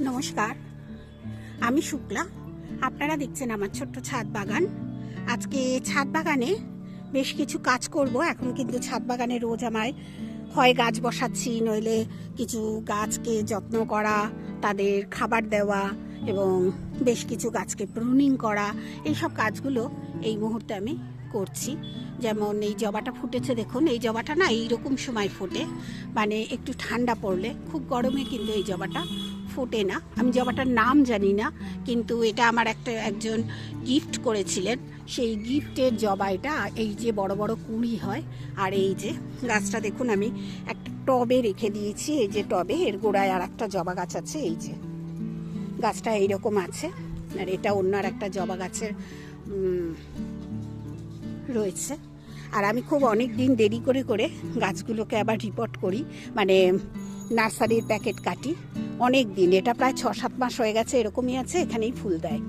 নমস্কার। আমি শুক্লা। আপনারা দেখছেন আমার ছোট্ট ছাদ বাগান। আজকে ছাদ বাগানে বেশ কিছু কাজ করব। এখন কিন্তু ছাদ বাগানে রোজ আমায় হয় গাছ বসাচ্ছি, নইলে কিছু গাছকে যত্ন করা, তাদের খাবার দেওয়া এবং বেশ কিছু গাছকে প্রুনিং করা এই সব কাজগুলো এই মুহূর্তে আমি করছি। যেমন এই জবাটা ফুটেছে দেখুন, এই জবাটা না এইরকম সময় ফোটে। মানে একটু ঠান্ডা পড়লে, খুব গরমে কিন্তু এই জবাটা ফোটে না। আমি জবাটার নাম জানি না, কিন্তু এটা আমার একটা একজন গিফট করেছিলেন। সেই গিফটের জবা এটা, এই যে বড় বড় কুড়ি হয়, আর এই যে গাছটা দেখুন, আমি একটা টবে রেখে দিয়েছি, এই যে টবে, এর গোড়ায় আর একটা জবা গাছ আছে, এই যে। গাছটা এইরকম আছে, আর এটা অন্য আর একটা জবা গাছের রয়েছে। আর আমি খুব অনেক দিন দেরি করে করে গাছগুলোকে আবার রিপোর্ট করি মানে নার্সারির প্যাকেট কাটি। অনেক দিন, এটা প্রায় ছ সাত মাস হয়ে গেছে, এরকমই আছে, এখানেই ফুল দেয়।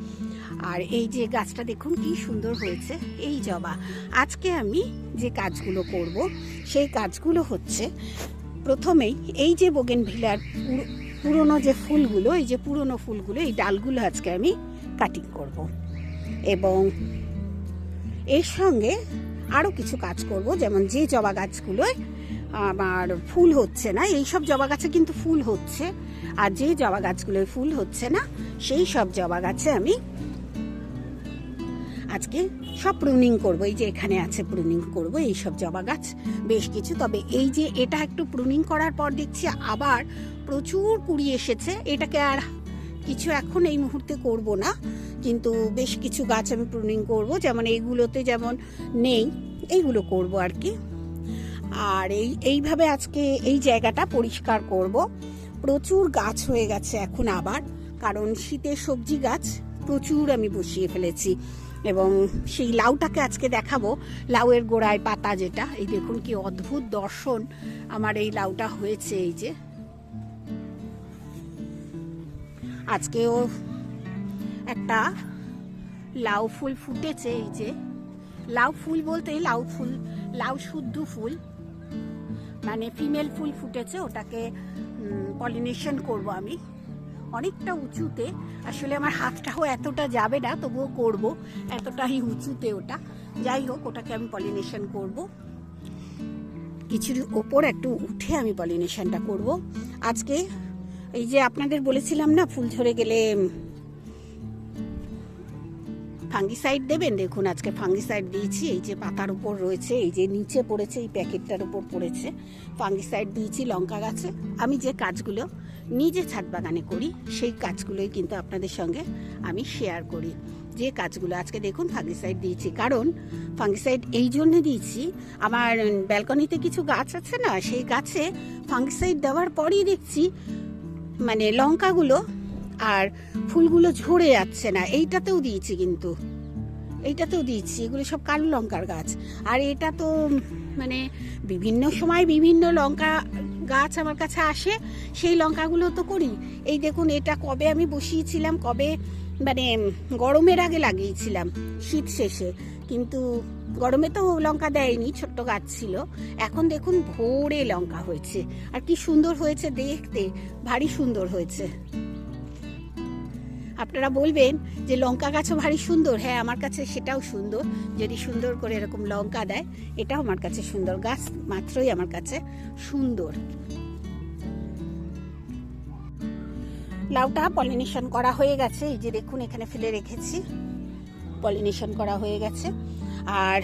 আর এই যে গাছটা দেখুন, কি সুন্দর হয়েছে, এই জবা। আজকে আমি যে কাজগুলো করব, সেই কাজগুলো হচ্ছে, প্রথমেই এই যে বোগেন ভিলার পুরনো যে ফুলগুলো, এই যে পুরনো ফুলগুলো, এই ডালগুলো আজকে আমি কাটিং করব। এবং এর সঙ্গে আরও কিছু কাজ করব, যেমন যে জবা গাছগুলোয় আমার ফুল হচ্ছে না এই সব জবা গাছে কিন্তু ফুল হচ্ছে। আর যে জবা গাছগুলোয় ফুল হচ্ছে না, সেই সব জবা গাছে আমি আজকে সব প্রুনিং করব, এই যে এখানে আছে প্রুনিং করব এই সব জবা গাছ বেশ কিছু। তবে এই যে এটা একটু প্রুনিং করার পর দেখছি আবার প্রচুর কুড়ি এসেছে, এটাকে আর কিছু এখন এই মুহূর্তে করব না। কিন্তু বেশ কিছু গাছ আমি প্রুনিং করব, যেমন এইগুলোতে যেমন নেই, এইগুলো করব আর কি। আর এই, এইভাবে আজকে এই জায়গাটা পরিষ্কার করব। প্রচুর গাছ হয়ে গেছে এখন আবার, কারণ শীতের সবজি গাছ প্রচুর আমি বসিয়ে ফেলেছি। এবং সেই লাউটাকে আজকে দেখাবো, লাউয়ের গোড়ায় পাতা যেটা। এই দেখুন কি অদ্ভুত দর্শন আমার এই লাউটা হয়েছে, এই যে। আজকেও একটা লাউ ফুল ফুটেছে, এই যে। লাউ ফুল বলতে লাউ ফুল, লাউ শুদ্ধ ফুল। মানে ফিমেল ফুল ফুটেছে, ওটাকে পলিনেশন করব আমি। অনেকটা উঁচুতে, আসলে আমার হাতটাও এতটা যাবে না, তবুও করব, এতটাই উঁচুতে ওটা। যাই হোক, ওটাকে আমি পলিনেশন করব। কিছুর ওপর একটু উঠে আমি পলিনেশনটা করব। আজকে এই যে আপনাদের বলেছিলাম না, ফুল ঝরে গেলে ফাঙ্গিসাইড দেবেন? দেখুন, আজকে ফাঙ্গিসাইড দিয়েছি, এই যে পাতার উপর রয়েছে, এই যে নিচে পড়েছে, এই প্যাকেটটার উপর পড়েছে। ফাঙ্গিসাইড দিয়েছি, লঙ্কা গাছে। আমি যে কাজগুলো নিজে ছাদ বাগানে করি, সেই কাজগুলোই কিন্তু আপনাদের সঙ্গে আমি শেয়ার করি। যে কাজগুলো আজকে দেখুন ফাঙ্গিসাইড দিয়েছি। কারণ ফাঙ্গিসাইড এই জন্য দিয়েছি, আমার ব্যালকনিতে কিছু গাছ আছে না, সেই গাছে ফাঙ্গিসাইড দেওয়ার পরই দেখছি মানে লঙ্কাগুলো আর ফুলগুলো ঝরে যাচ্ছে না। এইটাতেও দিয়েছি কিন্তু। এইটাতেও দিয়েছি। এগুলো সব কালো লঙ্কার গাছ। আর এটা তো মানে বিভিন্ন সময় বিভিন্ন লঙ্কা গাছ আমার কাছে আসে। সেই লঙ্কাগুলো তো করি। এই দেখুন, এটা কবে আমি বসিয়েছিলাম, কবে মানে গরমের আগে লাগিয়েছিলাম শীত শেষে। কিন্তু গরমে তো লঙ্কা দেয়নি, ছোট্ট গাছ ছিল। এখন দেখুন, ভোরে লঙ্কা হয়েছে। আর কি সুন্দর হয়েছে দেখতে। ভারী সুন্দর হয়েছে। আপনারা বলবেন যে লঙ্কা গাছও ভারী সুন্দর। হ্যাঁ আমার কাছে সেটাও সুন্দর। যদি সুন্দর করে এরকম লঙ্কা দেয়, এটাও আমার কাছে সুন্দর। গাছ মাত্রই আমার কাছে সুন্দর। লাউটা পলিনেশন করা হয়ে গেছে। এই যে দেখুন, এখানে ফেলে রেখেছি। পলিনেশন করা হয়ে গেছে। আর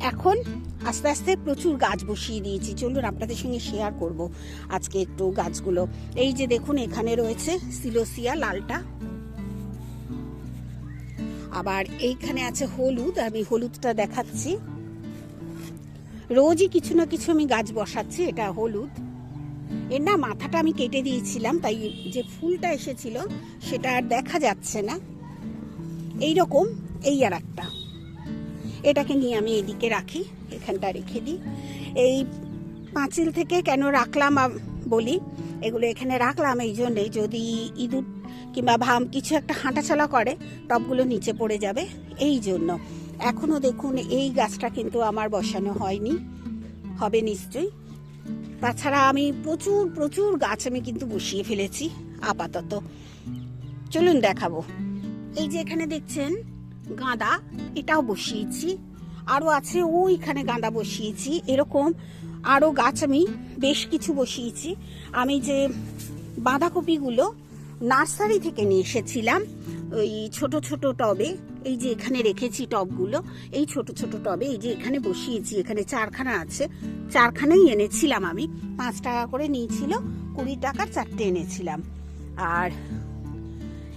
এখন আস্তে আস্তে প্রচুর গাছ বসিয়ে দিয়েছি। চলুন আপনাদের সঙ্গে শেয়ার করব আজকে একটু গাছগুলো। এই যে দেখুন, এখানে রয়েছে সিলোসিয়া, লালটা। আবার এইখানে আছে হলুদ, আমি হলুদটা দেখাচ্ছি। রোজই কিছু না কিছু আমি গাছ বসাচ্ছি, এটা হলুদ। এর না মাথাটা আমি কেটে দিয়েছিলাম, তাই যে ফুলটা এসেছিল, সেটা আর দেখা যাচ্ছে না। এই রকম এই আর একটা। এটাকে নিয়ে আমি এদিকে রাখি, এখানটা রেখে দিই। এই পাঁচিল থেকে কেন রাখলাম বলি, এগুলো এখানে রাখলাম এই জন্যে যদি ইঁদুর কিংবা ভাম কিছু একটা হাঁটাচলা করে টবগুলো নিচে পড়ে যাবে, এই জন্য। এখনও দেখুন এই গাছটা কিন্তু আমার বসানো হয়নি, হবে নিশ্চয়ই। তাছাড়া আমি প্রচুর প্রচুর গাছ আমি কিন্তু বসিয়ে ফেলেছি, আপাতত। চলুন দেখাবো। এই যে এখানে দেখছেন গাঁদা, এটাও বসিয়েছি। আরও আছে ওইখানে গাঁদা বসিয়েছি। এরকম আরও গাছ আমি বেশ কিছু বসিয়েছি। আমি যে বাঁধাকপিগুলো নার্সারি থেকে নিয়ে এসেছিলাম, ওই ছোট ছোট টবে, এই যে এখানে রেখেছি টবগুলো, এই ছোট ছোট টবে, এই যে এখানে বসিয়েছি, এখানে চারখানা আছে। চারখানাই এনেছিলাম আমি, পাঁচ টাকা করে নিয়েছিল, কুড়ি টাকার চারটে এনেছিলাম। আর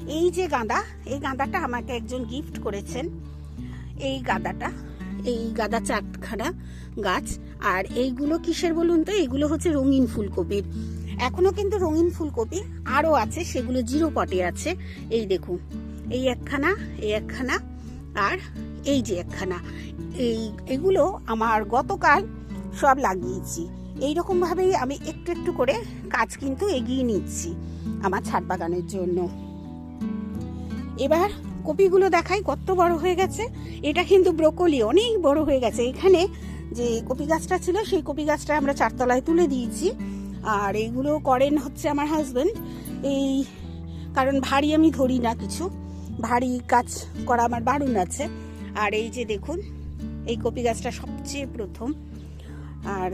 এই যে গাঁদা, এই গাঁদাটা আমাকে একজন গিফট করেছেন। এই গাঁদাটা, এই গাঁদা চারখানা গাছ। আর এইগুলো কিসের বলুন তো? এইগুলো হচ্ছে রঙিন ফুলকপির এখনও কিন্তু রঙিন ফুলকপি আরও আছে, সেগুলো জিরো পটে আছে। এই দেখুন, এই একখানা এই একখানা, আর এই যে একখানা। এই, এগুলো আমার গতকাল সব লাগিয়েছি। এইরকম ভাবেই আমি একটু একটু করে কাজ কিন্তু এগিয়ে নিচ্ছি আমার ছাদ বাগানের জন্য। এবার কপিগুলো দেখাই, কত বড় হয়ে গেছে। এটা কিন্তু ব্রোকলি, অনেক বড় হয়ে গেছে। এখানে যে কপি গাছটা ছিল, সেই কপি গাছটা আমরা চারতলায় তুলে দিয়েছি। আর এইগুলো করেন হচ্ছে আমার হাজবেন্ড এই, কারণ ভারী আমি ধরি না কিছু। ভারী কাজ করা আমার বারণ আছে। আর এই যে দেখুন, এই কপি গাছটা সবচেয়ে প্রথম। আর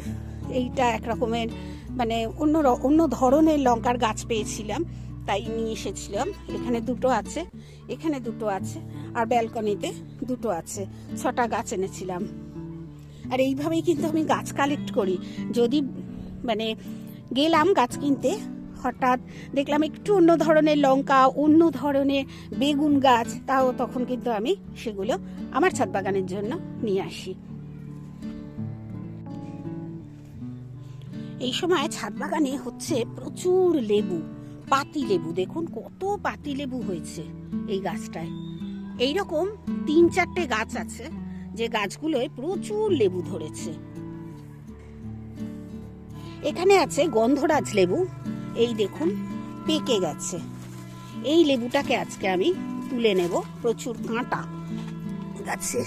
এইটা এক রকমের মানে অন্য অন্য ধরনের লঙ্কার গাছ পেয়েছিলাম। তাই নিয়ে এসেছিলাম। এখানে দুটো আছে, এখানে দুটো আছে, আর ব্যালকনিতে দুটো আছে। ছটা গাছ এনেছিলাম। আর এইভাবেই কিন্তু আমি গাছ কালেক্ট করি। যদি মানে গেলাম গাছ কিনতে, হঠাৎ দেখলাম একটু অন্য ধরনের লঙ্কা, অন্য ধরনের বেগুন গাছ, তাও তখন কিন্তু আমি সেগুলো আমার ছাদ বাগানের জন্য নিয়ে আসি। এই সময় ছাদ বাগানে হচ্ছে প্রচুর লেবু। পাতি লেবু, দেখুন কত পাতি লেবু হয়েছে এই গাছটায়। এইরকম তিন চারটে গাছ আছে, যে গাছগুলোয় প্রচুর লেবু ধরেছে। এখানে আছে গন্ধরাজ লেবু, এই দেখুন পেকে গেছে। এই লেবুটাকে আজকে আমি তুলে নেব, প্রচুর কাঁটা গাছে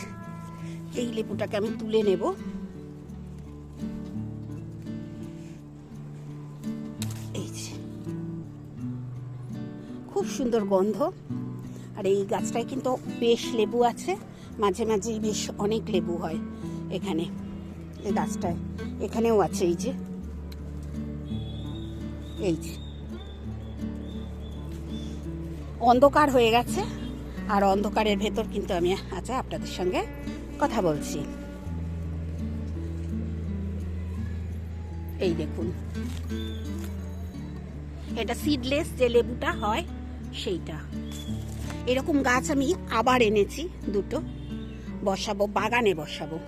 এই লেবুটাকে আমি তুলে নেব। খুব সুন্দর গন্ধ। আর এই গাছটায় কিন্তু বেশ লেবু আছে। মাঝে মাঝে বেশ অনেক লেবু হয় এখানে, এই গাছটায়। এখানেও আছে এই যে। এই যে। অন্ধকার হয়ে গেছে, আর অন্ধকারের ভেতর কিন্তু আমি আচ্ছা আপনাদের সঙ্গে কথা বলছি। এই দেখুন। এটা সিডলেস যে লেবুটা হয় সেইটা। এরকম গাছ আমি আবার এনেছি দুটো। বসাবো বাগানে বসাবো।